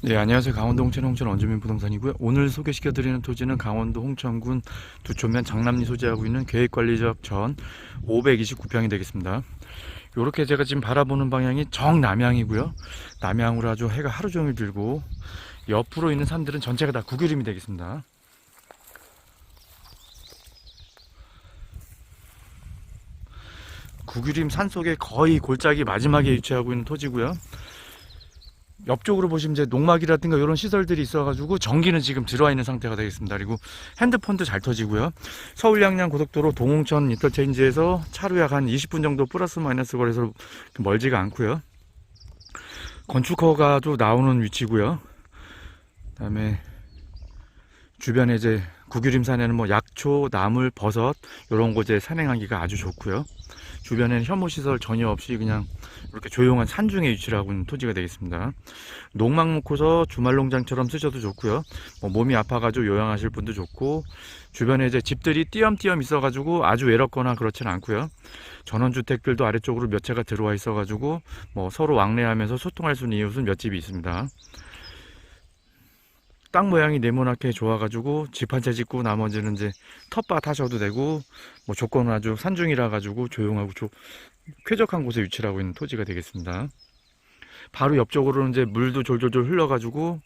네, 안녕하세요. 강원도 홍천 홍천 원주민 부동산이고요. 오늘 소개시켜 드리는 토지는 강원도 홍천군 두촌면 장남리 소재하고 있는 계획관리적 전 529평이 되겠습니다. 요렇게 제가 지금 바라보는 방향이 정남향이고요. 남향으로 아주 해가 하루 종일 들고 옆으로 있는 산들은 전체가 다 구기림이 되겠습니다. 구기림 산 속에 거의 골짜기 마지막에 위치하고 있는 토지고요. 옆쪽으로 보시면 이제 농막이라든가 이런 시설들이 있어가지고 전기는 지금 들어와 있는 상태가 되겠습니다. 그리고 핸드폰도 잘 터지고요. 서울 양양 고속도로 동홍천 인터체인지에서 차로 약 한 20분 정도 플러스 마이너스 거리에서 멀지가 않고요. 건축허가도 나오는 위치고요. 그다음에 주변에 이제 구규림 산에는 뭐 약초, 나물, 버섯 이런 곳에 산행하기가 아주 좋고요. 주변에는 혐오 시설 전혀 없이 그냥 이렇게 조용한 산중에 위치를 하고 있는 토지가 되겠습니다. 농막 놓고서 주말 농장처럼 쓰셔도 좋고요. 뭐 몸이 아파가지고 요양하실 분도 좋고 주변에 이제 집들이 띄엄띄엄 있어가지고 아주 외롭거나 그렇지는 않고요. 전원주택들도 아래쪽으로 몇 채가 들어와 있어가지고 뭐 서로 왕래하면서 소통할 수 있는 이웃은 몇 집이 있습니다. 땅 모양이 네모나게 좋아가지고 집 한 채 짓고 나머지는 이제 텃밭 하셔도 되고 뭐 조건은 아주 산중이라 가지고 조용하고 조, 쾌적한 곳에 위치를 하고 있는 토지가 되겠습니다. 바로 옆쪽으로는 이제 물도 졸졸졸 흘러가지고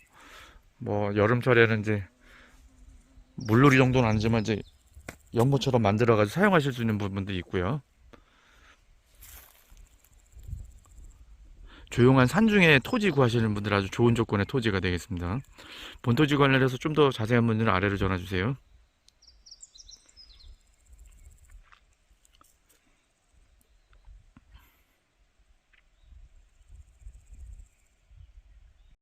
뭐 여름철에는 이제 물놀이 정도는 아니지만 이제 연못처럼 만들어가지고 사용하실 수 있는 부분도 있고요. 조용한 산중에 토지 구하시는 분들 아주 좋은 조건의 토지가 되겠습니다. 본토지 관련해서 좀 더 자세한 문의는 아래로 전화 주세요.